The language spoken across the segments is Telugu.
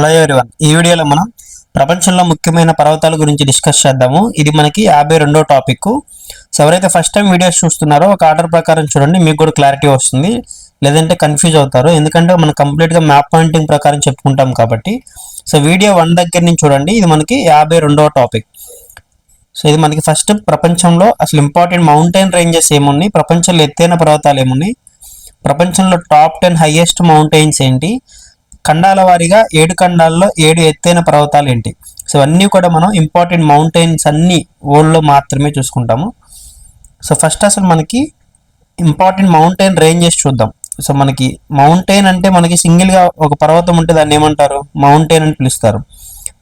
హలో ఎవరివన్ ఈ వీడియోలో మనం ప్రపంచంలో ముఖ్యమైన పర్వతాల గురించి డిస్కస్ చేద్దాము. ఇది మనకి యాభై రెండో టాపిక్ సో ఎవరైతే ఫస్ట్ టైం వీడియోస్ చూస్తున్నారో ఒక ఆర్డర్ ప్రకారం చూడండి మీకు కూడా క్లారిటీ వస్తుంది. లేదంటే కన్ఫ్యూజ్ అవుతారు. ఎందుకంటే మనం కంప్లీట్గా మ్యాప్ పాయింటింగ్ ప్రకారం చెప్పుకుంటాం కాబట్టి. సో వీడియో వన్ దగ్గర నుంచి చూడండి ఇది మనకి యాభై రెండవ టాపిక్ సో ఇది మనకి ఫస్ట్ ప్రపంచంలో అసలు ఇంపార్టెంట్ మౌంటైన్ రేంజెస్ ఏమున్నాయి? ప్రపంచంలో ఎత్తైన పర్వతాలు ఏమున్నాయి? ప్రపంచంలో టాప్ టెన్ హైయెస్ట్ మౌంటైన్స్ ఏంటి? ఖండాల వారీగా ఏడు ఖండాల్లో ఏడు ఎత్తైన పర్వతాలు ఏంటి? సో అన్నీ కూడా మనం ఇంపార్టెంట్ మౌంటైన్స్ అన్ని వరల్డ్లో మాత్రమే చూసుకుంటాము. సో ఫస్ట్ అసలు మనకి ఇంపార్టెంట్ మౌంటైన్ రేంజెస్ చూద్దాం. సో మనకి మౌంటైన్ అంటే మనకి సింగిల్గా ఒక పర్వతం ఉంటే దాన్ని ఏమంటారు? మౌంటైన్ అని పిలుస్తారు.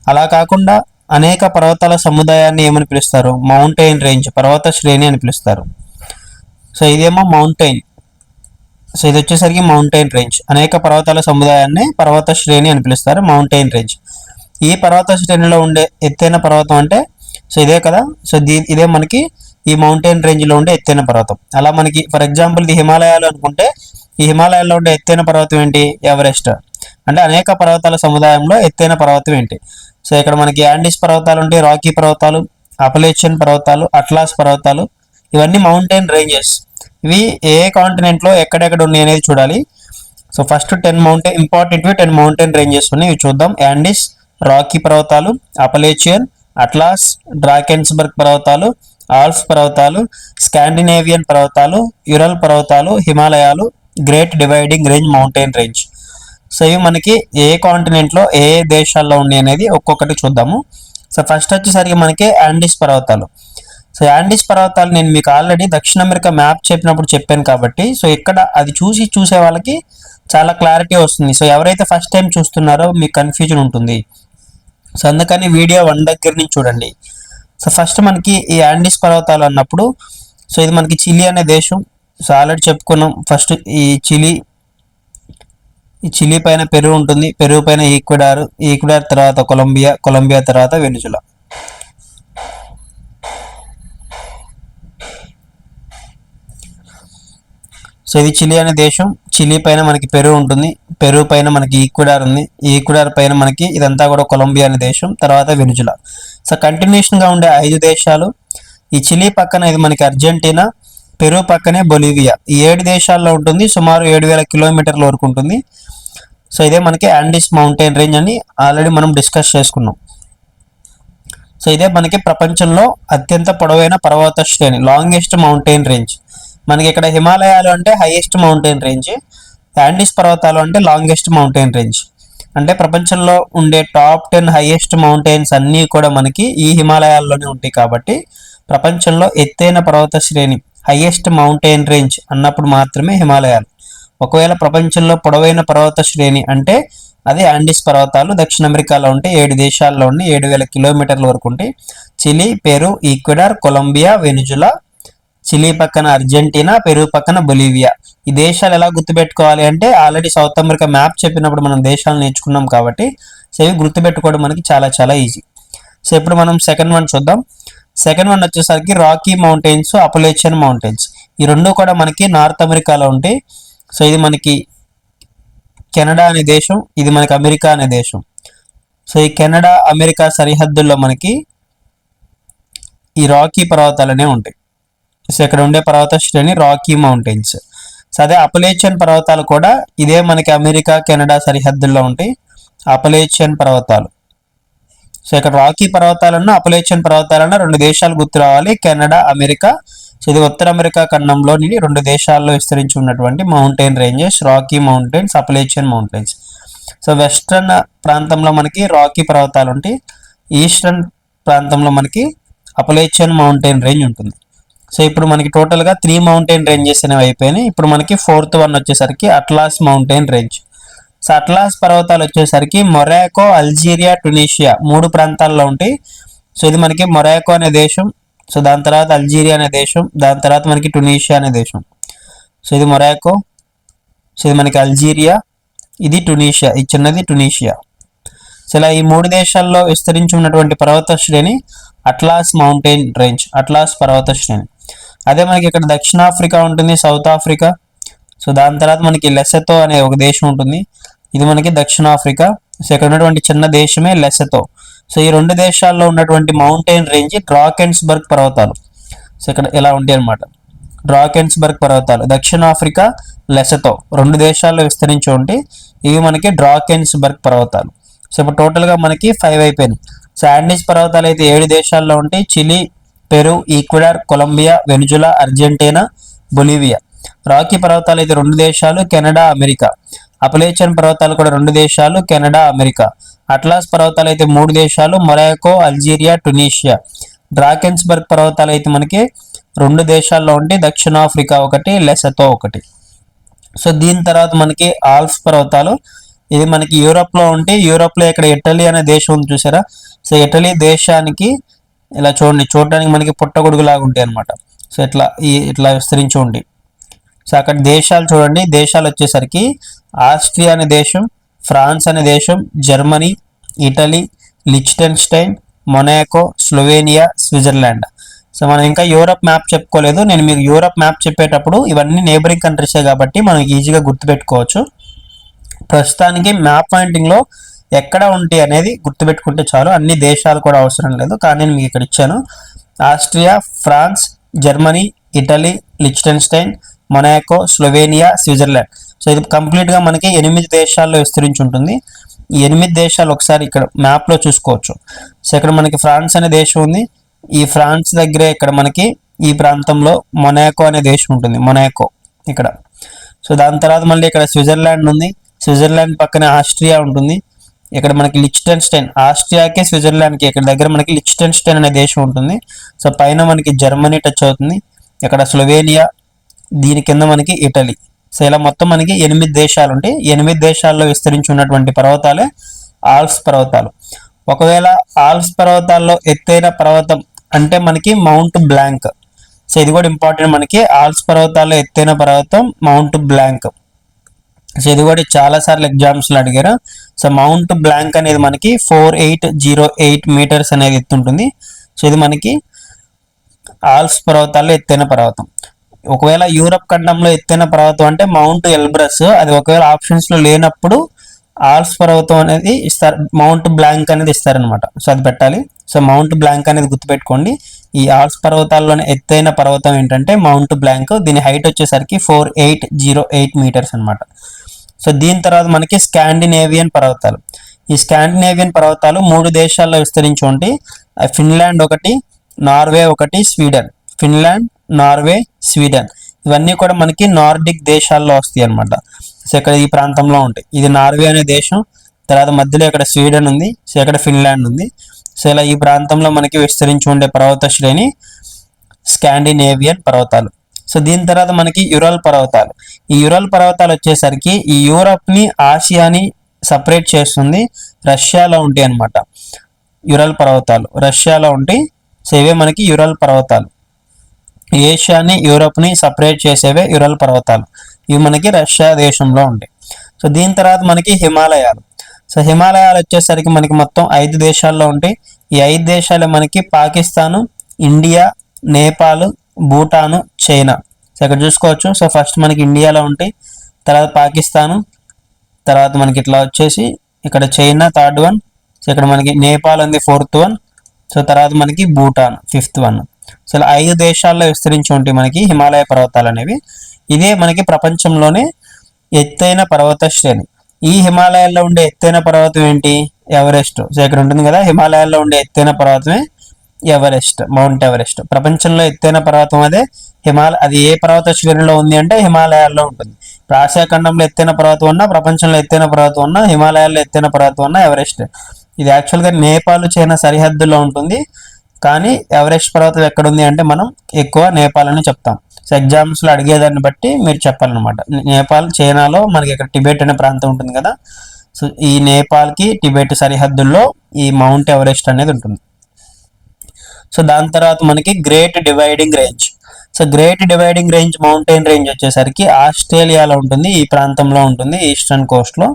అలా కాకుండా అనేక పర్వతాల సముదాయాన్ని ఏమని పిలుస్తారు? మౌంటైన్ రేంజ్ పర్వత శ్రేణి అని పిలుస్తారు. సో ఇదేమో మౌంటైన్ సో ఇది వచ్చేసరికి మౌంటైన్ రేంజ్. అనేక పర్వతాల సముదాయాన్ని పర్వత శ్రేణి అని పిలుస్తారు మౌంటైన్ రేంజ్. ఈ పర్వత శ్రేణిలో ఉండే ఎత్తైన పర్వతం అంటే సో ఇదే కదా సో దీ ఇదే మనకి ఈ మౌంటైన్ రేంజ్లో ఉండే ఎత్తైన పర్వతం. అలా మనకి ఫర్ ఎగ్జాంపుల్ ఇది హిమాలయాలు అనుకుంటే ఈ హిమాలయాల్లో ఉండే ఎత్తైన పర్వతం ఏంటి? ఎవరెస్ట్. అంటే అనేక పర్వతాల సముదాయంలో ఎత్తైన పర్వతం ఏంటి? సో ఇక్కడ మనకి యాండిస్ పర్వతాలు ఉంటాయి రాకీ పర్వతాలు అపలేచియన్ పర్వతాలు అట్లాస్ పర్వతాలు ఇవన్నీ మౌంటైన్ రేంజెస్. ఇవి ఏ కాంటినెంట్లో ఎక్కడెక్కడ ఉన్నాయి అనేది చూడాలి. So first ten mountain important ten mountain ranges ఉన్నాయి ఇవి చూద్దాం. యాండిస్ రాకీ పర్వతాలు అపలేచియన్ అట్లాస్ డ్రాకెన్స్బర్గ్ పర్వతాలు ఆల్ఫ్ పర్వతాలు స్కాండినేవియన్ పర్వతాలు యురల్ పర్వతాలు హిమాలయాలు great dividing range mountain range so ఇవి మనకి ఏ కాంటినెంట్లో ఏ ఏ దేశాల్లో ఉన్నాయి అనేది ఒక్కొక్కటి చూద్దాము. సో ఫస్ట్ వచ్చేసరికి మనకి యాండిస్ పర్వతాలు. సో యాండిస్ పర్వతాలు నేను మీకు ఆల్రెడీ దక్షిణ అమెరికా మ్యాప్ చెప్పినప్పుడు చెప్పాను కాబట్టి సో ఇక్కడ అది చూసి చూసే వాళ్ళకి చాలా క్లారిటీ వస్తుంది. సో ఎవరైతే ఫస్ట్ టైం చూస్తున్నారో మీకు కన్ఫ్యూజన్ ఉంటుంది. సో అందుకని వీడియో వన్ దగ్గర నుంచి చూడండి. సో ఫస్ట్ మనకి ఈ యాండిస్ పర్వతాలు అన్నప్పుడు సో ఇది మనకి చిలీ అనే దేశం. సో ఆల్రెడీ చెప్పుకున్నాం ఫస్ట్ ఈ చిలీ ఈ చిలీ పైన పెరుగు ఉంటుంది. పెరుగు పైన ఈక్వెడార్ ఈక్వెడార్ తర్వాత కొలంబియా కొలంబియా తర్వాత వెనుజులా. సో ఇది చిలీ అనే దేశం. చిలీ పైన మనకి పెరుగు ఉంటుంది. పెరు పైన మనకి ఈక్వడార్ ఉంది. ఈక్వడార్ పైన మనకి ఇదంతా కూడా కొలంబియా అనే దేశం తర్వాత వెనుజులా. సో కంటిన్యూషన్గా ఉండే ఐదు దేశాలు. ఈ చిలీ పక్కన ఇది మనకి అర్జెంటీనా పెరు పక్కనే బొలివియా. ఈ ఏడు దేశాల్లో ఉంటుంది. సుమారు ఏడు వేల కిలోమీటర్ల వరకు ఉంటుంది. సో ఇదే మనకి యాండిస్ మౌంటైన్ రేంజ్ అని ఆల్రెడీ మనం డిస్కస్ చేసుకున్నాం. సో ఇదే మనకి ప్రపంచంలో అత్యంత పొడవైన పర్వత శ్రేణి లాంగెస్ట్ మౌంటైన్ రేంజ్. మనకి ఇక్కడ హిమాలయాలు అంటే హైయెస్ట్ మౌంటైన్ రేంజ్ యాండీస్ పర్వతాలు అంటే లాంగెస్ట్ మౌంటైన్ రేంజ్ అంటే ప్రపంచంలో ఉండే టాప్ టెన్ హైయెస్ట్ మౌంటైన్స్ అన్నీ కూడా మనకి ఈ హిమాలయాల్లోనే ఉంటాయి కాబట్టి ప్రపంచంలో ఎత్తైన పర్వత శ్రేణి హైయెస్ట్ మౌంటైన్ రేంజ్ అన్నప్పుడు మాత్రమే హిమాలయాలు. ఒకవేళ ప్రపంచంలో పొడవైన పర్వత శ్రేణి అంటే అది ఆండీస్ పర్వతాలు దక్షిణ అమెరికాలో ఉంటే ఏడు దేశాల్లో ఉండి ఏడు వేల కిలోమీటర్ల వరకు ఉంటాయి. Chile Peru Ecuador Colombia Venezuela Chile పక్కన అర్జెంటీనా పెరు పక్కన బొలీవియా? ఈ దేశాలు ఎలా గుర్తుపెట్టుకోవాలి అంటే ఆల్రెడీ సౌత్ అమెరికా మ్యాప్ చెప్పినప్పుడు మనం దేశాలు నేర్చుకున్నాం కాబట్టి సో ఇవి గుర్తుపెట్టుకోవడం మనకి చాలా చాలా ఈజీ. సో ఇప్పుడు మనం సెకండ్ వన్ చూద్దాం. సెకండ్ వన్ వచ్చేసరికి రాకీ మౌంటైన్స్ అపలేచియన్ మౌంటైన్స్. ఈ రెండు కూడా మనకి నార్త్ అమెరికాలో ఉంటాయి. సో ఇది మనకి కెనడా అనే దేశం ఇది మనకి అమెరికా అనే దేశం. సో ఈ కెనడా అమెరికా సరిహద్దుల్లో మనకి ఈ రాకీ పర్వతాలనే ఉంటాయి. సో ఇక్కడ ఉండే పర్వత శ్రేణి రాకీ మౌంటైన్స్. సో అదే అపలేచియన్ పర్వతాలు కూడా ఇదే మనకి అమెరికా కెనడా సరిహద్దుల్లో ఉంటాయి. అపలేచియన్ పర్వతాలు. సో ఇక్కడ రాకీ పర్వతాలన్న అపలేచియన్ పర్వతాలన్న రెండు దేశాలు గుర్తు రావాలి. Canada America. సో ఇది ఉత్తర అమెరికా ఖండంలోని రెండు దేశాల్లో విస్తరించి ఉన్నటువంటి mountain ranges Rocky Mountains Appalachian Mountains. So western ప్రాంతంలో మనకి రాకీ పర్వతాలు ఉంటాయి. ఈస్టర్న్ ప్రాంతంలో మనకి అపలేచియన్ మౌంటైన్ రేంజ్ ఉంటుంది. సో ఇప్పుడు మనకి టోటల్గా త్రీ మౌంటైన్ రేంజెస్ అనేవి అయిపోయినాయి. ఇప్పుడు మనకి ఫోర్త్ వన్ వచ్చేసరికి Atlas mountain range so Atlas పర్వతాలు వచ్చేసరికి మొరాకో అల్జీరియా టునీషియా మూడు ప్రాంతాల్లో ఉంటాయి. సో ఇది మనకి మొరాకో అనే దేశం సో దాని తర్వాత అల్జీరియా అనే దేశం దాని తర్వాత మనకి టునీషియా అనే దేశం. సో ఇది మొరాకో సో ఇది మనకి అల్జీరియా ఇది టునీషియా ఈ చిన్నది టునీషియా సో ఇలా ఈ మూడు దేశాల్లో విస్తరించి ఉన్నటువంటి పర్వత శ్రేణి అట్లాస్ మౌంటైన్ రేంజ్ అట్లాస్ పర్వత శ్రేణి. అదే మనకి ఇక్కడ దక్షిణాఫ్రికా ఉంటుంది సౌత్ ఆఫ్రికా సో దాని తర్వాత మనకి లెసెతో అనే ఒక దేశం ఉంటుంది. ఇది మనకి దక్షిణాఫ్రికా. సో ఇక్కడ ఉన్నటువంటి చిన్న దేశమే లెసెతో. సో ఈ రెండు దేశాల్లో ఉన్నటువంటి మౌంటైన్ రేంజ్ డ్రాకెన్స్బర్గ్ పర్వతాలు. సో ఇక్కడ ఇలా ఉంటాయి అనమాట డ్రాకెన్స్బర్గ్ పర్వతాలు. దక్షిణాఫ్రికా లెసెతో. రెండు దేశాల్లో విస్తరించి ఉంటే ఇవి మనకి డ్రాకెన్స్బర్గ్ పర్వతాలు. సో ఇప్పుడు టోటల్గా మనకి ఫైవ్ అయిపోయినాయి. సో ఆండీస్ పర్వతాలు అయితే ఏడు దేశాల్లో ఉంటాయి. Chile Peru Ecuador Colombia Venezuela Argentina Bolivia. Rocky పర్వతాలు అయితే రెండు దేశాలు కెనడా అమెరికా. అపలేచన్ పర్వతాలు కూడా రెండు దేశాలు కెనడా అమెరికా. అట్లాస్ పర్వతాలు అయితే మూడు దేశాలు మొరాకో అల్జీరియా టునీషియా. డ్రాకెన్స్బర్గ్ పర్వతాలు అయితే మనకి రెండు దేశాల్లో ఉండి దక్షిణాఫ్రికా ఒకటి లెసతో ఒకటి. సో దీని తర్వాత మనకి ఆల్ప్స్ పర్వతాలు. ఇది మనకి యూరోప్లో ఉంటే యూరోప్లో ఇక్కడ ఇటలీ అనే దేశం ఉంది చూసారా? సో ఇటలీ దేశానికి ఇలా చూడండి చూడడానికి మనకి పుట్టగొడుగు లాగా ఉంటాయి అనమాట సో ఇట్లా ఈ ఇట్లా విస్తరించి ఉండి. సో అక్కడ దేశాలు చూడండి దేశాలు వచ్చేసరికి ఆస్ట్రియా అనే దేశం ఫ్రాన్స్ అనే దేశం Germany Italy Liechtenstein Monaco Slovenia Switzerland. So మనం ఇంకా యూరప్ మ్యాప్ చెప్పుకోలేదు. నేను మీకు యూరప్ మ్యాప్ చెప్పేటప్పుడు ఇవన్నీ నేబరింగ్ కంట్రీసే కాబట్టి మనం ఈజీగా గుర్తుపెట్టుకోవచ్చు. ప్రస్తుతానికి మ్యాప్ పాయింటింగ్లో ఎక్కడ ఉంటాయి అనేది గుర్తుపెట్టుకుంటే చాలు. అన్ని దేశాలు కూడా అవసరం లేదు. కానీ నేను మీకు ఇక్కడ ఇచ్చాను. Austria France Germany Italy Liechtenstein Monaco Slovenia Switzerland. So ఇది కంప్లీట్గా మనకి ఎనిమిది దేశాల్లో విస్తరించి ఉంటుంది. ఈ ఎనిమిది దేశాలు ఒకసారి ఇక్కడ మ్యాప్లో చూసుకోవచ్చు. సో ఇక్కడ మనకి ఫ్రాన్స్ అనే దేశం ఉంది. ఈ ఫ్రాన్స్ దగ్గరే ఇక్కడ మనకి ఈ ప్రాంతంలో మొనాకో అనే దేశం ఉంటుంది. మొనాకో ఇక్కడ. సో దాని తర్వాత మళ్ళీ ఇక్కడ స్విట్జర్లాండ్ ఉంది. స్విట్జర్లాండ్ పక్కనే ఆస్ట్రియా ఉంటుంది. ఇక్కడ మనకి లిచ్టెన్స్టైన్ ఆస్ట్రియాకి స్విట్జర్లాండ్కి ఇక్కడ దగ్గర మనకి లిచ్టెన్స్టైన్ అనే దేశం ఉంటుంది. సో పైన మనకి జర్మనీ టచ్ అవుతుంది. ఇక్కడ స్లోవేనియా దీని కింద మనకి ఇటలీ. సో ఇలా మొత్తం మనకి ఎనిమిది దేశాలు ఉంటాయి. ఎనిమిది దేశాల్లో విస్తరించి ఉన్నటువంటి పర్వతాలే ఆల్ప్స్ పర్వతాలు. ఒకవేళ ఆల్ప్స్ పర్వతాల్లో ఎత్తైన పర్వతం అంటే మనకి మౌంట్ బ్లాంక్. సో ఇది కూడా ఇంపార్టెంట్ మనకి. ఆల్ప్స్ పర్వతాల్లో ఎత్తైన పర్వతం మౌంట్ బ్లాంక్. సో ఇది కూడా చాలా సార్లు ఎగ్జామ్స్లో అడిగారు. సో మౌంట్ బ్లాంక్ అనేది మనకి four eight zero eight meters అనేది ఎత్తుంటుంది సో ఇది మనకి ఆల్స్ పర్వతాల్లో ఎత్తైన పర్వతం. ఒకవేళ యూరప్ ఖండంలో ఎత్తైన పర్వతం అంటే మౌంట్ ఎల్బ్రస్ అది ఒకవేళ ఆప్షన్స్లో లేనప్పుడు ఆల్స్ పర్వతం అనేది ఇస్తారు మౌంట్ బ్లాంక్ అనేది ఇస్తారనమాట సో అది పెట్టాలి. సో మౌంట్ బ్లాంక్ అనేది గుర్తుపెట్టుకోండి. ఈ ఆల్స్ పర్వతాల్లోనే ఎత్తైన పర్వతం ఏంటంటే మౌంట్ బ్లాంక్ దీని హైట్ వచ్చేసరికి four eight zero eight meters అనమాట సో దీని తర్వాత మనకి స్కాండినేవియన్ పర్వతాలు. ఈ స్కాండినేవియన్ పర్వతాలు మూడు దేశాల్లో విస్తరించి ఉంటే ఫిన్లాండ్ ఒకటి నార్వే ఒకటి స్వీడన్. Finland Norway Sweden. ఇవన్నీ కూడా మనకి నార్డిక్ దేశాల్లో వస్తాయి అనమాట సో ఇక్కడ ఈ ప్రాంతంలో ఉంటాయి. ఇది నార్వే అనే దేశం తర్వాత మధ్యలో ఇక్కడ స్వీడన్ ఉంది సో ఇక్కడ ఫిన్లాండ్ ఉంది. సో ఇలా ఈ ప్రాంతంలో మనకి విస్తరించి ఉండే పర్వత శ్రేణి స్కాండినేవియన్ పర్వతాలు. సో దీని తర్వాత మనకి యురల్ పర్వతాలు. ఈ యురల్ పర్వతాలు వచ్చేసరికి ఈ యూరప్ని ఆసియాని సపరేట్ చేస్తుంది. రష్యాలో ఉంటాయి అన్నమాట యురల్ పర్వతాలు. రష్యాలో ఉంటాయి. సో ఇవే మనకి యురల్ పర్వతాలు. ఏషియాని యూరప్ని సపరేట్ చేసేవే యురల్ పర్వతాలు. ఇవి మనకి రష్యా దేశంలో ఉంటాయి. సో దీని తర్వాత మనకి హిమాలయాలు. సో హిమాలయాలు వచ్చేసరికి మనకి మొత్తం ఐదు దేశాల్లో ఉంటాయి. ఈ ఐదు దేశాలు మనకి Pakistan India Nepal Bhutan China. So ఇక్కడ చూసుకోవచ్చు. సో ఫస్ట్ మనకి ఇండియాలో ఉంటాయి తర్వాత పాకిస్తాను తర్వాత మనకి ఇట్లా వచ్చేసి ఇక్కడ చైనా థర్డ్ వన్ సో ఇక్కడ మనకి నేపాల్ ఉంది ఫోర్త్ వన్ సో తర్వాత మనకి భూటాన్ ఫిఫ్త్ వన్. సో ఇలా ఐదు దేశాల్లో విస్తరించి ఉంటాయి మనకి హిమాలయ పర్వతాలు అనేవి. ఇదే మనకి ప్రపంచంలోనే ఎత్తైన పర్వత శ్రేణి. ఈ హిమాలయాల్లో ఉండే ఎత్తైన పర్వతం ఏంటి? ఎవరెస్ట్. సో ఇక్కడ ఉంటుంది కదా హిమాలయాల్లో ఉండే ఎత్తైన పర్వతమే ఎవరెస్ట్ మౌంట్ ఎవరెస్ట్. ప్రపంచంలో ఎత్తైన పర్వతం అదే. హిమాలయ అది ఏ పర్వత శ్రేణిలో ఉంది అంటే హిమాలయాల్లో ఉంటుంది. ఇప్పుడు ఆసియా ఖండంలో ఎత్తైన పర్వతం ఉన్నా ప్రపంచంలో ఎత్తైన పర్వతం ఉన్నా హిమాలయాల్లో ఎత్తైన పర్వతం ఉన్నా ఎవరెస్ట్. ఇది యాక్చువల్గా నేపాల్ చైనా సరిహద్దులో ఉంటుంది. కానీ ఎవరెస్ట్ పర్వతం ఎక్కడ ఉంది అంటే మనం ఎక్కువ నేపాల్ అని చెప్తాం. సో ఎగ్జామ్స్లో అడిగేదాన్ని బట్టి మీరు చెప్పాలన్నమాట. నేపాల్ చైనాలో మనకి ఇక్కడ టిబెట్ అనే ప్రాంతం ఉంటుంది కదా. సో ఈ నేపాల్కి టిబెట్ సరిహద్దుల్లో ఈ మౌంట్ ఎవరెస్ట్ అనేది ఉంటుంది. సో దాని తర్వాత మనకి Great Dividing Range. So Great Dividing Range mountain range వచ్చేసరికి ఆస్ట్రేలియాలో ఉంటుంది ఈ ప్రాంతంలో ఉంటుంది eastern కోస్ట్లో.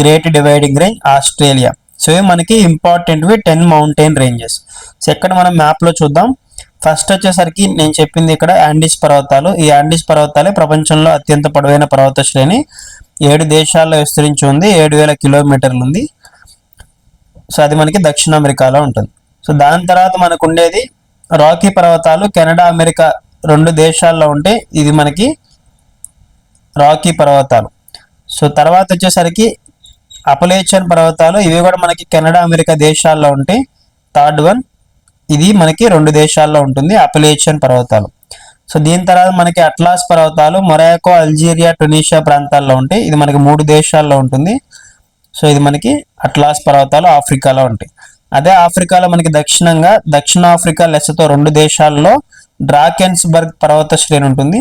Great Dividing Range Australia. So ఇవి మనకి ఇంపార్టెంట్వి టెన్ మౌంటైన్ రేంజెస్. సో ఎక్కడ మనం మ్యాప్లో చూద్దాం. ఫస్ట్ వచ్చేసరికి నేను చెప్పింది ఇక్కడ యాండీస్ పర్వతాలు. ఈ యాండీస్ పర్వతాలే ప్రపంచంలో అత్యంత పొడవైన పర్వత శ్రేణి. ఏడు దేశాల్లో విస్తరించి ఉంది ఏడు వేల కిలోమీటర్లు ఉంది. సో అది మనకి దక్షిణ అమెరికాలో ఉంటుంది. సో దాని తర్వాత మనకు ఉండేది రాకీ పర్వతాలు కెనడా అమెరికా రెండు దేశాల్లో ఉంటే ఇది మనకి రాకీ పర్వతాలు. సో తర్వాత వచ్చేసరికి అపలేచన్ పర్వతాలు ఇవి కూడా మనకి కెనడా అమెరికా దేశాల్లో ఉంటే థర్డ్ వన్ ఇది మనకి రెండు దేశాల్లో ఉంటుంది అపలేచన్ పర్వతాలు. సో దీని తర్వాత మనకి అట్లాస్ పర్వతాలు మొరాకో అల్జీరియా టునీషియా ప్రాంతాల్లో ఉంటాయి ఇది మనకి మూడు దేశాల్లో ఉంటుంది. సో ఇది మనకి అట్లాస్ పర్వతాలు ఆఫ్రికాలో ఉంటాయి. అదే ఆఫ్రికాలో మనకి దక్షిణంగా దక్షిణ ఆఫ్రికా లెస్సతో రెండు దేశాల్లో డ్రాకెన్స్బర్గ్ పర్వత శ్రేణి ఉంటుంది.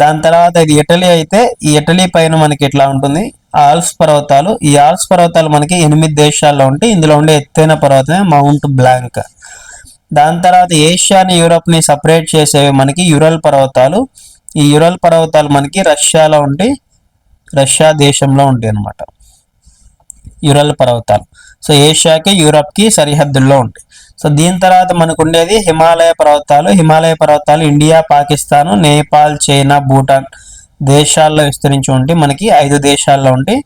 దాని తర్వాత ఇది ఇటలీ అయితే ఈ ఇటలీ పైన మనకి ఇట్లా ఉంటుంది. ఆల్స్ పర్వతాలు. ఈ ఆల్స్ పర్వతాలు మనకి ఎనిమిది దేశాల్లో ఉంటాయి ఇందులో ఉండే ఎత్తైన పర్వతమే మౌంట్ బ్లాంక్. దాని తర్వాత ఏషియాని యూరోప్ని సపరేట్ చేసేవి మనకి యురల్ పర్వతాలు. ఈ యురల్ పర్వతాలు మనకి రష్యాలో ఉంటాయి రష్యా దేశంలో ఉంటాయి అన్నమాట యురల్ పర్వతాలు. సో ఏషియాకి యూరప్కి సరిహద్దుల్లో ఉంటాయి. సో దీని తర్వాత మనకు ఉండేది హిమాలయ పర్వతాలు. హిమాలయ పర్వతాలు ఇండియా పాకిస్తాన్ నేపాల్ చైనా భూటాన్ దేశాల్లో విస్తరించి ఉంటే మనకి ఐదు దేశాల్లో ఉంటాయి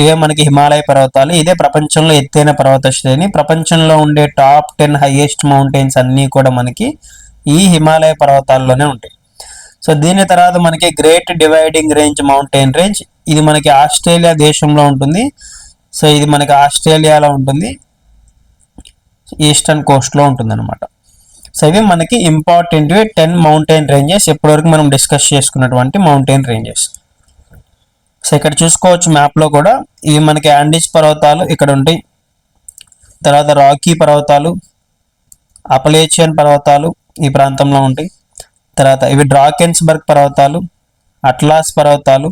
ఇవే మనకి హిమాలయ పర్వతాలు. ఇదే ప్రపంచంలో ఎత్తైన పర్వత శ్రేణి. ప్రపంచంలో ఉండే టాప్ టెన్ హైయెస్ట్ మౌంటైన్స్ అన్నీ కూడా మనకి ఈ హిమాలయ పర్వతాల్లోనే ఉంటాయి. సో దీని తర్వాత మనకి great dividing range mountain range. ఇది మనకి ఆస్ట్రేలియా దేశంలో ఉంటుంది. సో ఇది మనకి ఆస్ట్రేలియాలో ఉంటుంది. ఈస్టర్న్ కోస్ట్లో ఉంటుంది అనమాట సో ఇవి మనకి ఇంపార్టెంట్వి టెన్ మౌంటైన్ రేంజెస్ ఇప్పటివరకు మనం డిస్కస్ చేసుకున్నటువంటి మౌంటైన్ రేంజెస్. సో ఇక్కడ చూసుకోవచ్చు మ్యాప్లో కూడా ఇవి మనకి యాండీస్ పర్వతాలు ఇక్కడ ఉంటాయి. తర్వాత రాకీ పర్వతాలు అపలేచియన్ పర్వతాలు ఈ ప్రాంతంలో ఉంటాయి. తర్వాత ఇవి డ్రాకెన్స్బర్గ్ పర్వతాలు అట్లాస్ పర్వతాలు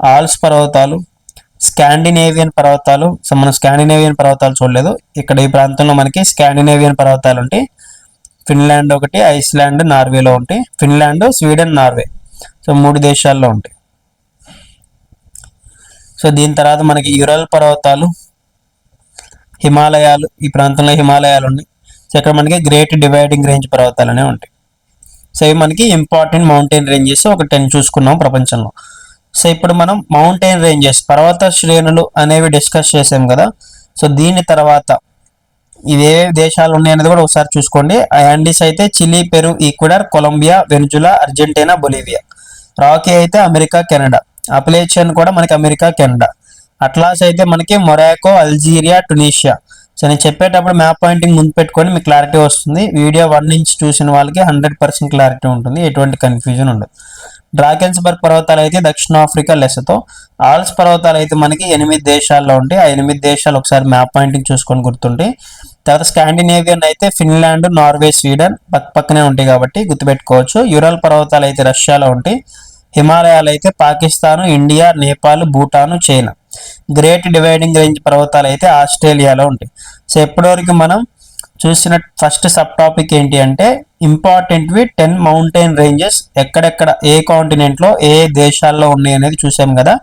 ఆల్స్ పర్వతాలు స్కాండినేవియన్ పర్వతాలు సో మనం స్కాండినేవియన్ పర్వతాలు చూడలేదు. ఇక్కడ ఈ ప్రాంతంలో మనకి స్కాండినేవియన్ పర్వతాలు ఉంటాయి. ఫిన్లాండ్ ఒకటి ఐస్లాండ్ నార్వేలో ఉంటాయి. Finland Sweden Norway. సో మూడు దేశాల్లో ఉంటాయి. సో దీని తర్వాత మనకి యురల్ పర్వతాలు హిమాలయాలు ఈ ప్రాంతంలో హిమాలయాలు ఉన్నాయి. సో ఇక్కడ మనకి గ్రేట్ డివైడింగ్ రేంజ్ పర్వతాలు అనేవి ఉంటాయి. సో ఇవి మనకి ఇంపార్టెంట్ మౌంటైన్ రేంజెస్ ఒక టెన్ చూసుకున్నాం ప్రపంచంలో. సో ఇప్పుడు మనం మౌంటైన్ రేంజెస్ పర్వత శ్రేణులు అనేవి డిస్కస్ చేసాం కదా. సో దీని తర్వాత ఇవే దేశాలు ఉన్నాయనేది కూడా ఒకసారి చూసుకోండి. యాండీస్ అయితే Chile Peru Ecuador Colombia Venezuela Argentina Bolivia. Rocky అయితే అమెరికా కెనడా. అప్లేచియన్ కూడా మనకి అమెరికా కెనడా. అట్లాస్ అయితే మనకి మొరాకో అల్జీరియా టునీషియా. సో నేను చెప్పేటప్పుడు మ్యాప్ పాయింటింగ్ ముందు పెట్టుకొని మీకు క్లారిటీ వస్తుంది. వీడియో వన్ నుంచి చూసిన వాళ్ళకి హండ్రెడ్ పర్సెంట్ క్లారిటీ ఉంటుంది. ఎటువంటి కన్ఫ్యూజన్ ఉండదు. డ్రాకెన్స్బర్గ్ పర్వతాలు అయితే దక్షిణాఫ్రికా లెస్సతో ఆల్స్ పర్వతాలు అయితే మనకి ఎనిమిది దేశాల్లో ఉంటాయి. ఆ ఎనిమిది దేశాలు ఒకసారి మ్యాప్ పాయింటింగ్ చూసుకొని గుర్తుండి తర్వాత స్కాండినేవియన్ అయితే ఫిన్లాండ్ నార్వే స్వీడన్ పక్క పక్కనే ఉంటాయి కాబట్టి గుర్తుపెట్టుకోవచ్చు. యురల్ పర్వతాలు అయితే రష్యాలో ఉంటాయి. హిమాలయాలు అయితే Pakistan India Nepal Bhutan China. Great dividing range పర్వతాలు అయితే ఆస్ట్రేలియాలో ఉంటాయి. సో ఎప్పటివరకు మనం చూసిన ఫస్ట్ సబ్ టాపిక్ ఏంటి అంటే ఇంపార్టెంట్వి టెన్ మౌంటైన్ రేంజెస్ ఎక్కడెక్కడ ఏ కాంటినెంట్లో ఏ దేశాల్లో ఉన్నాయి అనేది చూసాం కదా.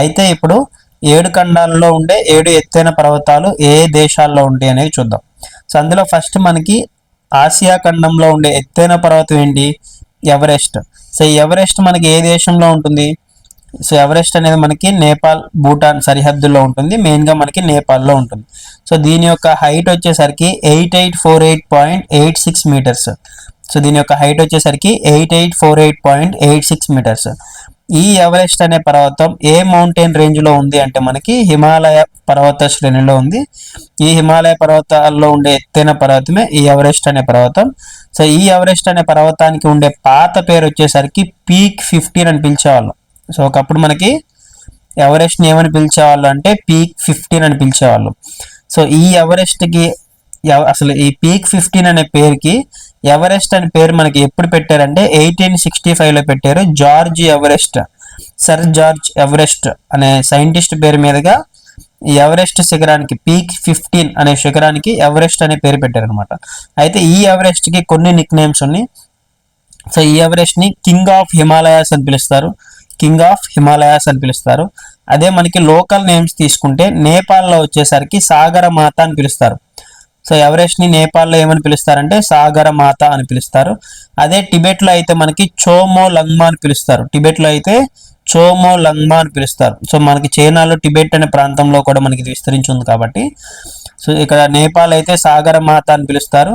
అయితే ఇప్పుడు ఏడు ఖండాల్లో ఉండే ఏడు ఎత్తైన పర్వతాలు ఏ దేశాల్లో ఉంటాయి అనేది చూద్దాం. సో అందులో ఫస్ట్ మనకి ఆసియా ఖండంలో ఉండే ఎత్తైన పర్వతం ఏంటి? ఎవరెస్ట్. సో ఈ ఎవరెస్ట్ మనకి ఏ దేశంలో ఉంటుంది? సో ఎవరెస్ట్ అనేది మనకి నేపాల్ భూటాన్ సరిహద్దుల్లో ఉంటుంది. మెయిన్గా మనకి నేపాల్లో ఉంటుంది. సో దీని యొక్క హైట్ వచ్చేసరికి eight eight four eight point eight six meters so దీని యొక్క హైట్ వచ్చేసరికి eight eight four eight point eight six meters ఈ ఎవరెస్ట్ అనే పర్వతం ఏ మౌంటైన్ రేంజ్లో ఉంది అంటే మనకి హిమాలయ పర్వత శ్రేణిలో ఉంది. ఈ హిమాలయ పర్వతాల్లో ఉండే ఎత్తైన పర్వతమే ఈ ఎవరెస్ట్ అనే పర్వతం. సో ఈ ఎవరెస్ట్ అనే పర్వతానికి ఉండే పాత పేరు వచ్చేసరికి పీక్ ఫిఫ్టీన్ అని పిలిచేవాళ్ళం. సో ఒకప్పుడు మనకి ఎవరెస్ట్ని ఏమని పిలిచేవాళ్ళు అంటే పీక్ ఫిఫ్టీన్ అని పిలిచేవాళ్ళు. సో ఈ ఎవరెస్ట్కి అసలు ఈ పీక్ ఫిఫ్టీన్ అనే పేరుకి ఎవరెస్ట్ అనే పేరు మనకి ఎప్పుడు పెట్టారంటే ఎయిటీన్ సిక్స్టీ ఫైవ్లో పెట్టారు George Everest. Sir George Everest అనే సైంటిస్ట్ పేరు మీదుగా ఈ ఎవరెస్ట్ శిఖరానికి పీక్ ఫిఫ్టీన్ అనే శిఖరానికి ఎవరెస్ట్ అనే పేరు పెట్టారనమాట అయితే ఈ ఎవరెస్ట్కి కొన్ని నిక్ నేమ్స్ ఉన్నాయి. సో ఈ ఎవరెస్ట్ని కింగ్ ఆఫ్ హిమాలయాస్ అని పిలుస్తారు. కింగ్ ఆఫ్ హిమాలయాస్ అని పిలుస్తారు. అదే మనకి లోకల్ నేమ్స్ తీసుకుంటే నేపాల్లో వచ్చేసరికి సాగర మాత అని పిలుస్తారు. సో ఎవరెస్ట్ని నేపాల్లో ఏమని పిలుస్తారంటే సాగర మాత అని పిలుస్తారు. అదే టిబెట్లో అయితే మనకి చోమో లంగ్మా అని పిలుస్తారు. టిబెట్లో అయితే చోమో లంగ్మా అని పిలుస్తారు. సో మనకి చైనాలో టిబెట్ అనే ప్రాంతంలో కూడా మనకి విస్తరించి ఉంది కాబట్టి. సో ఇక్కడ నేపాల్ అయితే సాగర మాత అని పిలుస్తారు.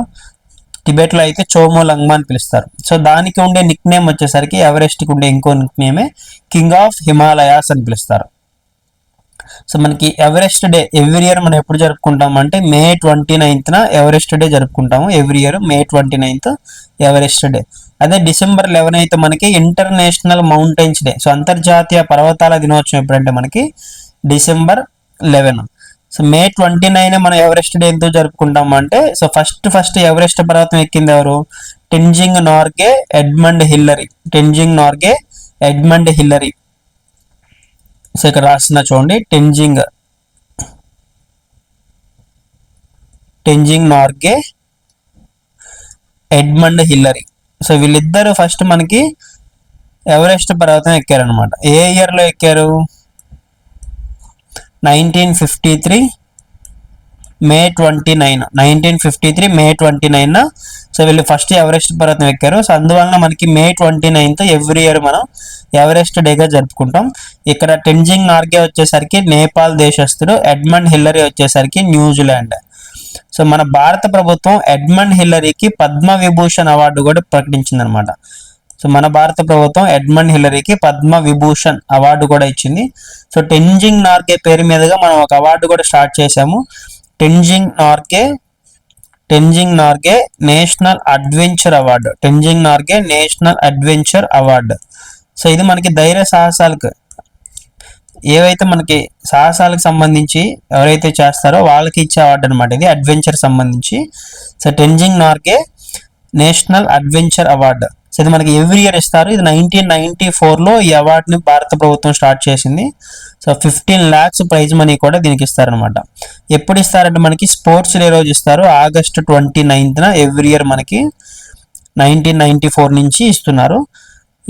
టిబెట్లో అయితే చోమో లంగ్మా అని పిలుస్తారు. సో దానికి ఉండే నిక్ నేమ్ వచ్చేసరికి ఎవరెస్ట్కి ఉండే ఇంకో నిక్ నేమే కింగ్ ఆఫ్ హిమాలయాస్ అని పిలుస్తారు. సో మనకి ఎవరెస్ట్ డే ఎవ్రీ ఇయర్ మనం ఎప్పుడు జరుపుకుంటాం అంటే మే ట్వంటీ నైన్త్న ఎవరెస్ట్ డే జరుపుకుంటాము. Every year May twenty ninth Everest day. అదే డిసెంబర్ లెవెన్ అయితే మనకి ఇంటర్నేషనల్ మౌంటైన్స్ డే. సో అంతర్జాతీయ పర్వతాల దినోత్సవం ఎప్పుడంటే మనకి December eleven. So May twenty nine మనం ఎవరెస్ట్ డే ఎంతో జరుపుకుంటాం అంటే సో ఫస్ట్ ఫస్ట్ ఎవరెస్ట్ పర్వతం ఎక్కింది ఎవరు? Tenzing Norgay Edmund Hillary Tenzing Norgay Edmund Hillary so ఇక్కడ రాసిన చూడండి. Tenzing Tenzing Norgay Edmund Hillary so వీళ్ళిద్దరు ఫస్ట్ మనకి ఎవరెస్ట్ పర్వతం ఎక్కారనమాట ఏ ఇయర్లో ఎక్కారు? Nineteen fifty three May twenty nine. Nineteen fifty three May twenty nine. So వీళ్ళు ఫస్ట్ ఎవరెస్ట్ పర్వతం ఎక్కారు. సో అందువలన మనకి May twenty ninth every year మనం ఎవరెస్ట్ డేగా జరుపుకుంటాం. ఇక్కడ టెంజింగ్ నార్గే వచ్చేసరికి నేపాల్ దేశస్తుడు ఎడ్మండ్ హిల్లరీ వచ్చేసరికి న్యూజిలాండ్. సో మన భారత ప్రభుత్వం ఎడ్మండ్ హిల్లరీకి పద్మ విభూషణ్ అవార్డు కూడా ప్రకటించింది అనమాట సో మన భారత ప్రభుత్వం ఎడ్మండ్ హిల్లరీకి పద్మ విభూషణ్ అవార్డు కూడా ఇచ్చింది. సో టెంజింగ్ నార్కే పేరు మీదుగా మనం ఒక అవార్డు కూడా స్టార్ట్ చేశాము. Tenzing Norgay Tenzing Norgay national adventure award. Tenzing Norgay national adventure award. So ఇది మనకి ధైర్య సాహసాలకు ఏవైతే మనకి సాహసాలకు సంబంధించి ఎవరైతే చేస్తారో వాళ్ళకి ఇచ్చే అవార్డు అనమాట ఇది అడ్వెంచర్ సంబంధించి. So Tenzing Norgay national adventure award. So ఇది మనకి ఎవ్రీ ఇయర్ ఇస్తారు. ఇది నైన్టీన్ నైన్టీ ఫోర్లో ఈ అవార్డుని భారత ప్రభుత్వం స్టార్ట్ చేసింది. So fifteen lakhs prize money కూడా దీనికి ఇస్తారనమాట ఎప్పుడు ఇస్తారంటే మనకి స్పోర్ట్స్ డే రోజు ఇస్తారు. ఆగస్ట్ ట్వంటీ నైన్త్న ఎవ్రీ ఇయర్ మనకి నైన్టీన్ నైన్టీ ఫోర్ నుంచి ఇస్తున్నారు.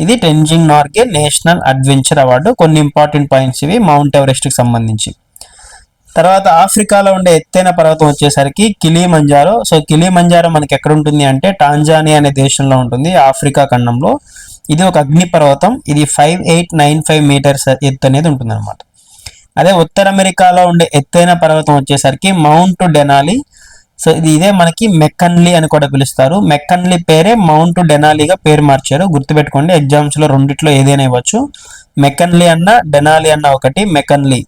ఇది Tenzing Norgay national adventure award కొన్ని ఇంపార్టెంట్ పాయింట్స్ ఇవి. మౌంట్ ఎవరెస్ట్కి సంబంధించి. తర్వాత ఆఫ్రికాలో ఉండే ఎత్తైన పర్వతం వచ్చేసరికి కిలిమంజారో. సో కిలిమంజారో మనకి ఎక్కడ ఉంటుంది అంటే టాంజానియా అనే దేశంలో ఉంటుంది ఆఫ్రికా ఖండంలో. ఇది ఒక అగ్ని పర్వతం ఇది five eight nine five meters ఎత్తు అనేది ఉంటుంది అనమాట అదే ఉత్తర అమెరికాలో ఉండే ఎత్తైన పర్వతం వచ్చేసరికి మౌంట్ డెనాలి. సో ఇది ఇదే మనకి మెక్కన్లీ అని కూడా పిలుస్తారు. మెక్కన్లీ పేరే మౌంట్ డెనాలీగా పేరు మార్చారు. గుర్తుపెట్టుకోండి ఎగ్జామ్స్లో రెండిట్లో ఏదైనా ఇవ్వచ్చు. మెక్కన్లీ అన్న డెనాలి అన్న ఒకటి మెకన్లీ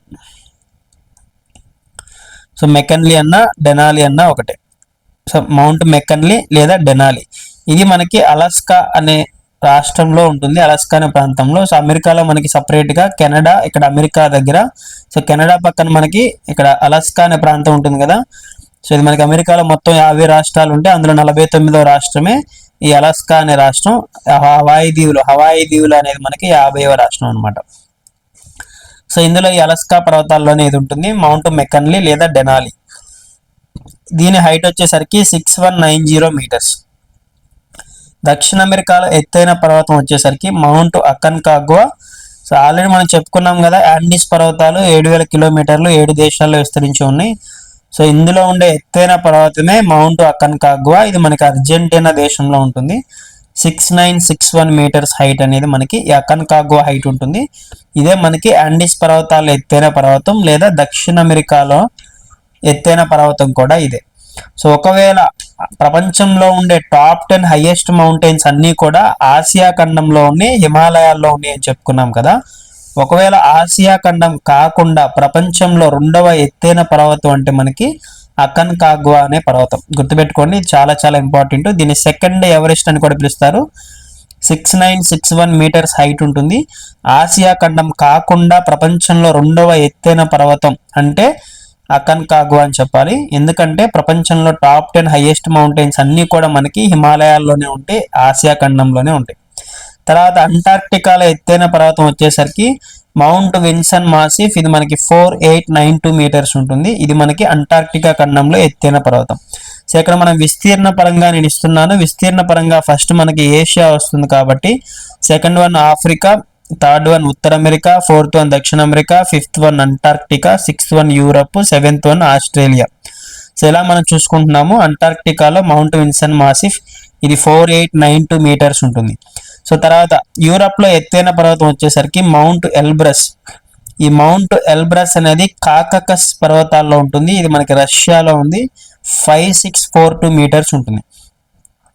సో మెకన్లీ అన్న డెనాలి అన్న ఒకటే. సో మౌంట్ మెకన్లీ లేదా డెనాలి. ఇది మనకి అలస్కా అనే రాష్ట్రంలో ఉంటుంది అలస్కా అనే ప్రాంతంలో. సో అమెరికాలో మనకి సపరేట్గా కెనడా ఇక్కడ అమెరికా దగ్గర. సో కెనడా పక్కన మనకి ఇక్కడ అలస్కా అనే ప్రాంతం ఉంటుంది కదా. సో ఇది మనకి అమెరికాలో మొత్తం యాభై రాష్ట్రాలు ఉంటే అందులో నలభై తొమ్మిదో రాష్ట్రమే ఈ అలస్కా అనే రాష్ట్రం. హవాయి దీవులు హవాయి దీవులు అనేది మనకి యాభైవ రాష్ట్రం అనమాట సో ఇందులో ఈ అలస్కా పర్వతాల్లోనే ఇది ఉంటుంది మౌంట్ మెకన్లీ లేదా డెనాలి దీని హైట్ వచ్చేసరికి six one nine zero meters దక్షిణ అమెరికాలో ఎత్తైన పర్వతం వచ్చేసరికి మౌంట్ అకన్కాగ్వా సో ఆల్రెడీ మనం చెప్పుకున్నాం కదా యాండీస్ పర్వతాలు ఏడు వేల కిలోమీటర్లు ఏడు దేశాల్లో విస్తరించి ఉన్నాయి. సో ఇందులో ఉండే ఎత్తైన పర్వతమే మౌంట్ అకన్కాగ్వా ఇది మనకి అర్జెంటీనా దేశంలో ఉంటుంది. Six nine six one meters height అనేది మనకి అకన్కాగో హైట్ ఉంటుంది. ఇదే మనకి యాండీస్ పర్వతాలు ఎత్తైన పర్వతం లేదా దక్షిణ అమెరికాలో ఎత్తైన పర్వతం కూడా ఇదే. సో ఒకవేళ ప్రపంచంలో ఉండే టాప్ టెన్ హైయెస్ట్ మౌంటైన్స్ అన్నీ కూడా ఆసియా ఖండంలో ఉన్నాయి హిమాలయాల్లో ఉన్నాయి అని చెప్పుకున్నాం కదా. ఒకవేళ ఆసియా ఖండం కాకుండా ప్రపంచంలో రెండవ ఎత్తైన పర్వతం అంటే మనకి అకన్ కాగ్వా అనే పర్వతం. గుర్తుపెట్టుకోండి చాలా చాలా ఇంపార్టెంట్ దీన్ని సెకండ్ ఎవరెస్ట్ అని కూడా పిలుస్తారు. Six nine six one meters height ఉంటుంది. ఆసియా ఖండం కాకుండా ప్రపంచంలో రెండవ ఎత్తైన పర్వతం అంటే అకన్ కాగ్వా అని చెప్పాలి. ఎందుకంటే ప్రపంచంలో టాప్ టెన్ హైయెస్ట్ మౌంటైన్స్ అన్నీ కూడా మనకి హిమాలయాల్లోనే ఉంటాయి ఆసియా ఖండంలోనే ఉంటాయి. తర్వాత అంటార్క్టికాలో ఎత్తైన పర్వతం వచ్చేసరికి మౌంట్ విన్సన్ మాసిఫ్ ఇది మనకి four eight nine two meters ఉంటుంది. ఇది మనకి అంటార్క్టికా ఖండంలో ఎత్తైన పర్వతం. సో ఇక్కడ మనం విస్తీర్ణ పరంగా నేను ఇస్తున్నాను. విస్తీర్ణ పరంగా ఫస్ట్ మనకి ఏషియా వస్తుంది కాబట్టి second one Africa third one ఉత్తర అమెరికా ఫోర్త్ వన్ దక్షిణ America fifth one Antarctica sixth one Europe seventh one Australia so ఇలా మనం చూసుకుంటున్నాము. అంటార్క్టికాలో మౌంట్ విన్సన్ మాసిఫ్ ఇది four eight nine two meters ఉంటుంది. సో తర్వాత యూరప్లో ఎత్తైన పర్వతం వచ్చేసరికి మౌంట్ ఎల్బ్రస్. ఈ మౌంట్ ఎల్బ్రస్ అనేది కాకకస్ పర్వతాల్లో ఉంటుంది. ఇది మనకి రష్యాలో ఉంది. Five six four two meters ఉంటుంది.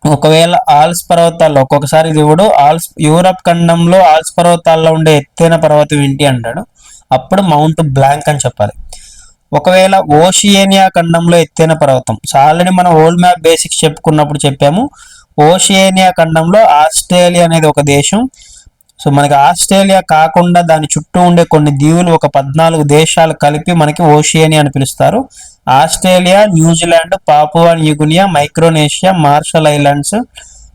ఒకవేళ ఆల్స్ పర్వతాల్లో ఒక్కొక్కసారి దేవుడు ఆల్స్ యూరప్ ఖండంలో ఆల్స్ పర్వతాల్లో ఉండే ఎత్తైన పర్వతం ఏంటి అంటాడు? అప్పుడు మౌంట్ బ్లాంక్ అని చెప్పాలి. ఒకవేళ ఓషియేనియా ఖండంలో ఎత్తైన పర్వతం సో ఆల్రెడీ మనం ఓల్డ్ మ్యాప్ బేసిక్స్ చెప్పుకున్నప్పుడు చెప్పాము. ఓషియేనియా ఖండంలో ఆస్ట్రేలియా అనేది ఒక దేశం. సో మనకి ఆస్ట్రేలియా కాకుండా దాని చుట్టూ ఉండే కొన్ని దీవులు ఒక పద్నాలుగు దేశాలు కలిపి మనకి ఓషియేనియా అని పిలుస్తారు. Australia New Zealand Papua New Guinea Micronesia Marshall Islands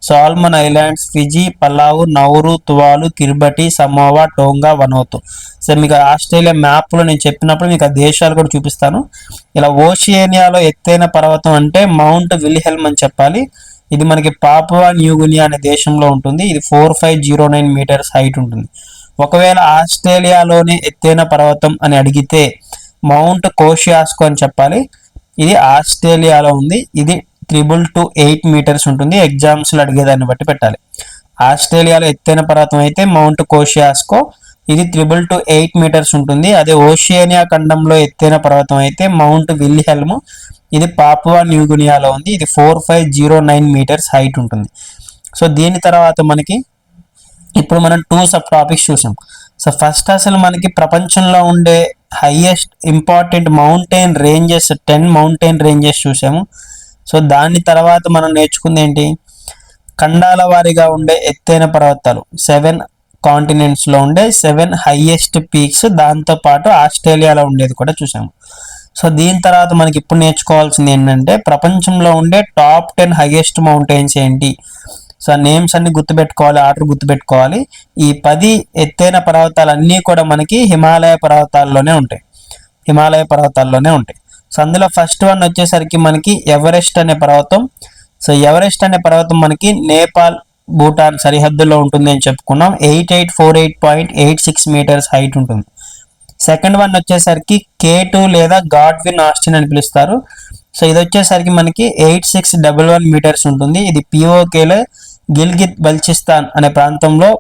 Solomon Islands Fiji Palau Nauru Tuvalu Kiribati Samoa Tonga Vanuatu. So మీకు ఆస్ట్రేలియా మ్యాప్లో నేను చెప్పినప్పుడు మీకు ఆ దేశాలు కూడా చూపిస్తాను. ఇలా ఓషియేనియాలో ఎత్తైన పర్వతం అంటే మౌంట్ విల్హెల్మ్ అని చెప్పాలి. ఇది మనకి పాపువా న్యూగునియా అనే దేశంలో ఉంటుంది. ఇది four five zero nine meters height ఉంటుంది. ఒకవేళ ఆస్ట్రేలియాలోనే ఎత్తైన పర్వతం అని అడిగితే మౌంట్ కోషియాస్కో అని చెప్పాలి. ఇది ఆస్ట్రేలియాలో ఉంది. ఇది త్రిబుల్ టు ఎయిట్ మీటర్స్ ఉంటుంది. ఎగ్జామ్స్లో అడిగేదాన్ని బట్టి పెట్టాలి. ఆస్ట్రేలియాలో ఎత్తైన పర్వతం అయితే మౌంట్ కోషియాస్కో. ఇది త్రిబుల్ టు ఎయిట్ మీటర్స్ ఉంటుంది. అదే ఓషియానియా ఖండంలో ఎత్తైన పర్వతం అయితే మౌంట్ విల్హెల్మ్. ఇది పాపువా న్యూగునియాలో ఉంది. ఇది four five zero nine meters height ఉంటుంది. సో దీని తర్వాత మనకి ఇప్పుడు మనం టూ సబ్ టాపిక్స్ చూసాం. సో ఫస్ట్ అసలు మనకి ప్రపంచంలో ఉండే highest important mountain ranges ten mountain ranges చూసాము. సో దాని తర్వాత మనం నేర్చుకుంది ఏంటి? ఖండాల వారీగా ఉండే ఎత్తైన పర్వతాలు సెవెన్ కాంటినెంట్స్లో ఉండే సెవెన్ హైయెస్ట్ పీక్స్ దాంతో పాటు ఆస్ట్రేలియాలో ఉండేది కూడా చూసాము సో దీని తర్వాత మనకి ఇప్పుడు నేర్చుకోవాల్సింది ఏంటంటే ప్రపంచంలో ఉండే టాప్ టెన్ హైయెస్ట్ మౌంటైన్స్ ఏంటి? సో నేమ్స్ అన్ని గుర్తుపెట్టుకోవాలి ఆర్డర్ గుర్తుపెట్టుకోవాలి. ఈ పది ఎత్తైన పర్వతాలు అన్నీ కూడా మనకి హిమాలయ పర్వతాల్లోనే ఉంటాయి. హిమాలయ పర్వతాల్లోనే ఉంటాయి. సో అందులో ఫస్ట్ వన్ వచ్చేసరికి మనకి ఎవరెస్ట్ అనే పర్వతం. సో ఎవరెస్ట్ అనే పర్వతం మనకి నేపాల్ భూటాన్ సరిహద్దులో ఉంటుంది అని చెప్పుకున్నాం. Eight eight four eight point eight six metres height ఉంటుంది. సెకండ్ వన్ వచ్చేసరికి కే టూ లేదా గాడ్విన్ ఆస్టిన్ అని పిలుస్తారు. సో ఇది వచ్చేసరికి మనకి eight six double one meters ఉంటుంది. ఇది పిఓకేలో గిల్గిత్ బల్చిస్తాన్ అనే ప్రాంతంలో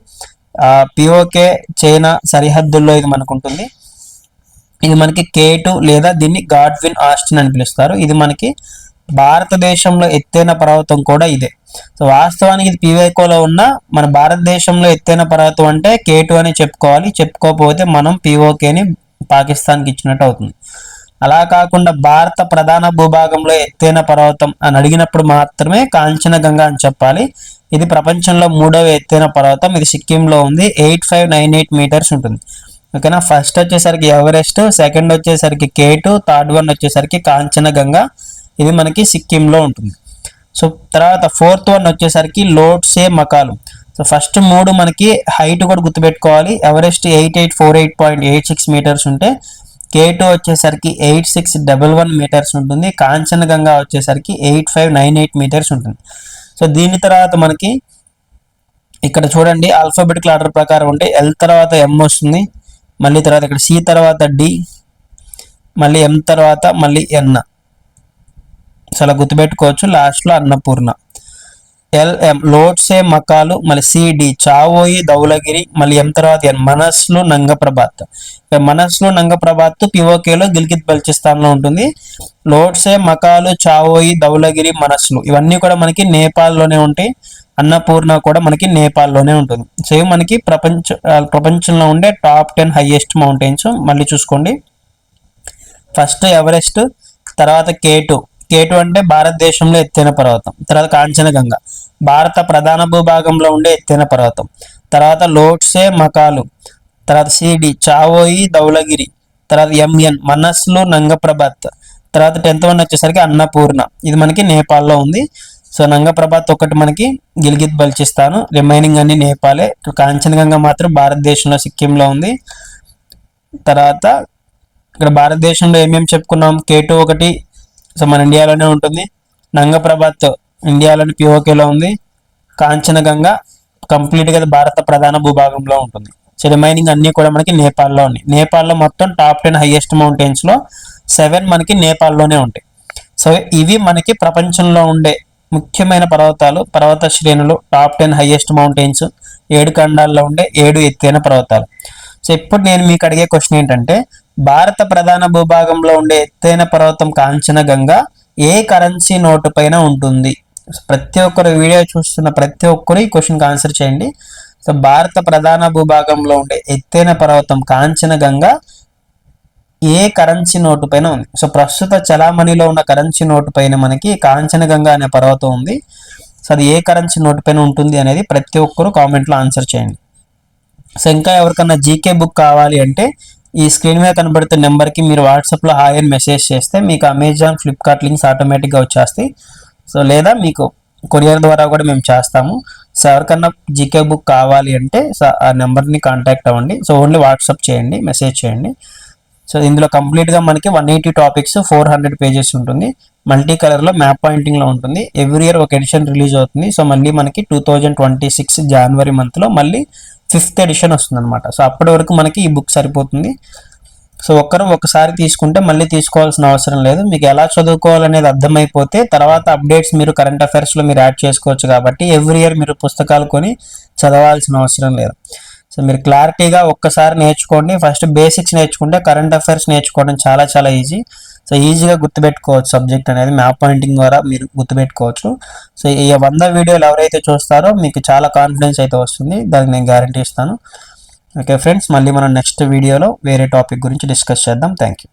పిఓకే చైనా సరిహద్దుల్లో ఇది మనకు ఉంటుంది ఇది మనకి కే టూ లేదా దీన్ని గాడ్విన్ ఆస్టిన్ అని పిలుస్తారు. ఇది మనకి భారతదేశంలో ఎత్తైన పర్వతం కూడా ఇదే. సో వాస్తవానికి ఇది పీవైకోలో ఉన్న మన భారతదేశంలో ఎత్తైన పర్వతం అంటే కే టూ అని చెప్పుకోవాలి. చెప్పుకోకపోతే మనం పీఓకేని పాకిస్తాన్కి ఇచ్చినట్టు అవుతుంది. అలా కాకుండా భారత ప్రధాన భూభాగంలో ఎత్తైన పర్వతం అని అడిగినప్పుడు మాత్రమే కాంచనగంగా అని చెప్పాలి. ఇది ప్రపంచంలో మూడవ ఎత్తైన పర్వతం. ఇది సిక్కింలో ఉంది. Eight five nine eight meters ఉంటుంది. ఓకేనా? ఫస్ట్ వచ్చేసరికి ఎవరెస్ట్ సెకండ్ వచ్చేసరికి కే టూ థర్డ్ వన్ వచ్చేసరికి కాంచనగంగా ఇది మనకి సిక్కింలో ఉంటుంది. సో తర్వాత ఫోర్త్ వన్ వచ్చేసరికి లోట్సే మకాలు. సో ఫస్ట్ మూడు మనకి హైట్ కూడా గుర్తుపెట్టుకోవాలి. Everest eight eight four eight point eight six meters ఉంటే కే టూ వచ్చేసరికి eight six double one meters ఉంటుంది. కాంచనగంగా వచ్చేసరికి eight five nine eight meters ఉంటుంది. సో దీని తర్వాత మనకి ఇక్కడ చూడండి ఆల్ఫాబెటికల్ ఆర్డర్ ప్రకారం ఉంటే ఎల్ తర్వాత ఎం వస్తుంది మళ్ళీ తర్వాత ఇక్కడ సి తర్వాత డి మళ్ళీ ఎం తర్వాత మళ్ళీ ఎన్. చాలా గుర్తుపెట్టుకోవచ్చు. లాస్ట్లో అన్నపూర్ణ. ఎల్ఎం లోడ్సే మకాలు మళ్ళీ సిడి చావోయి దౌలగిరి మళ్ళీ ఎం తర్వాత ఎన్ మనస్లు నంగప్రభాత్. ఇక మనస్లు నంగప్రభాత్ పిఓకేలో గిల్గిత్ బల్చిస్తాన్లో ఉంటుంది. లోడ్సే మకాలు చావోయి దౌలగిరి మనస్లు ఇవన్నీ కూడా మనకి నేపాల్లోనే ఉంటాయి. అన్నపూర్ణ కూడా మనకి నేపాల్లోనే ఉంటుంది. సో ఇవి మనకి ప్రపంచ ప్రపంచంలో ఉండే టాప్ టెన్ హైయెస్ట్ మౌంటైన్స్. మళ్ళీ చూసుకోండి. ఫస్ట్ ఎవరెస్ట్ తర్వాత కేటు. కేటు అంటే భారతదేశంలో ఎత్తైన పర్వతం తర్వాత కాంచనగంగ భారత ప్రధాన భూభాగంలో ఉండే ఎత్తైన పర్వతం. తర్వాత లోట్సే మకాలు తర్వాత సిడి చావోయి దౌలగిరి తర్వాత ఎంఎన్ మనస్లు నంగప్రభాత్. తర్వాత టెన్త్ వన్ వచ్చేసరికి అన్నపూర్ణ. ఇది మనకి నేపాల్లో ఉంది. సో నంగప్రభాత్ ఒకటి మనకి గిల్గిత్ బల్చిస్తాను. రిమైనింగ్ అన్ని నేపాలే. కాంచనగంగ మాత్రం భారతదేశంలో సిక్కింలో ఉంది. తర్వాత ఇక్కడ భారతదేశంలో ఏమేమి చెప్పుకున్నాం? కేటు ఒకటి సో మన ఇండియాలోనే ఉంటుంది. నంగప్రభాత్ ఇండియాలోని పిఓకేలో ఉంది. కాంచనగంగ కంప్లీట్గా భారత ప్రధాన భూభాగంలో ఉంటుంది. సో రిమైనింగ్ అన్నీ కూడా మనకి నేపాల్లో ఉన్నాయి. నేపాల్లో మొత్తం టాప్ టెన్ హైయెస్ట్ మౌంటైన్స్లో సెవెన్ మనకి నేపాల్లోనే ఉంటాయి. సో ఇవి మనకి ప్రపంచంలో ఉండే ముఖ్యమైన పర్వతాలు పర్వత శ్రేణులు టాప్ టెన్ హైయెస్ట్ మౌంటైన్స్ ఏడు ఖండాల్లో ఉండే ఏడు ఎత్తైన పర్వతాలు. సో ఇప్పుడు నేను మీకు అడిగే క్వశ్చన్ ఏంటంటే భారత ప్రధాన భూభాగంలో ఉండే ఎత్తైన పర్వతం కాంచనగంగా ఏ కరెన్సీ నోటు పైన ఉంటుంది? ప్రతి ఒక్కరు వీడియో చూస్తున్న ప్రతి ఒక్కరు ఈ క్వశ్చన్కి ఆన్సర్ చేయండి. సో భారత ప్రధాన భూభాగంలో ఉండే ఎత్తైన పర్వతం కాంచనగంగా ఏ కరెన్సీ నోటు పైన ఉంది? సో ప్రస్తుత చలామణిలో ఉన్న కరెన్సీ నోటు పైన మనకి కాంచనగంగా అనే పర్వతం ఉంది. సో అది ఏ కరెన్సీ నోటు పైన ఉంటుంది అనేది ప్రతి ఒక్కరు కామెంట్లో ఆన్సర్ చేయండి. సో ఇంకా ఎవరికన్నా జీకే బుక్ కావాలి అంటే ఈ స్క్రీన్ మీద కనబడుతున్న నెంబర్కి మీరు వాట్సాప్లో హాయ్ అని మెసేజ్ చేస్తే మీకు అమెజాన్ ఫ్లిప్కార్ట్ లింక్స్ ఆటోమేటిక్గా వచ్చేస్తాయి. సో లేదా మీకు కొరియర్ ద్వారా కూడా మేము చేస్తాము. సో ఎవరికన్నా జీకే బుక్ కావాలి అంటే సో ఆ నెంబర్ని కాంటాక్ట్ అవ్వండి. సో ఓన్లీ వాట్సాప్ చేయండి మెసేజ్ చేయండి. సో ఇందులో కంప్లీట్గా మనకి one eighty topics four hundred pages ఉంటుంది. మల్టీ కలర్లో మ్యాప్ పాయింటింగ్లో ఉంటుంది. ఎవ్రీ ఇయర్ ఒక ఎడిషన్ రిలీజ్ అవుతుంది. సో మళ్ళీ మనకి టూ థౌజండ్ ట్వంటీ సిక్స్ జనవరి మంత్లో మళ్ళీ ఫిఫ్త్ ఎడిషన్ వస్తుంది అనమాట సో అప్పటి వరకు మనకి ఈ బుక్ సరిపోతుంది. సో ఒక్కరు ఒకసారి తీసుకుంటే మళ్ళీ తీసుకోవాల్సిన అవసరం లేదు. మీకు ఎలా చదువుకోవాలనేది అర్థమైపోతే తర్వాత అప్డేట్స్ మీరు కరెంట్ అఫైర్స్లో మీరు యాడ్ చేసుకోవచ్చు కాబట్టి ఎవ్రీ ఇయర్ మీరు పుస్తకాలు కొని చదవాల్సిన అవసరం లేదు. సో మీరు క్లారిటీగా ఒక్కసారి నేర్చుకోండి. ఫస్ట్ బేసిక్స్ నేర్చుకుంటే కరెంట్ అఫైర్స్ నేర్చుకోవడం చాలా చాలా ఈజీ సో ఈజీగా గుర్తుపెట్టుకోవచ్చు సబ్జెక్ట్ అనేది మ్యాప్ పాయింటింగ్ ద్వారా మీరు గుర్తుపెట్టుకోవచ్చు. సో ఈ వంద వీడియోలు ఎవరైతే చూస్తారో మీకు చాలా కాన్ఫిడెన్స్ అయితే వస్తుంది. దానికి నేను గ్యారంటీ ఇస్తాను. ఓకే ఫ్రెండ్స్ మళ్ళీ మనం నెక్స్ట్ వీడియోలో వేరే టాపిక్ గురించి డిస్కస్ చేద్దాం. Thank you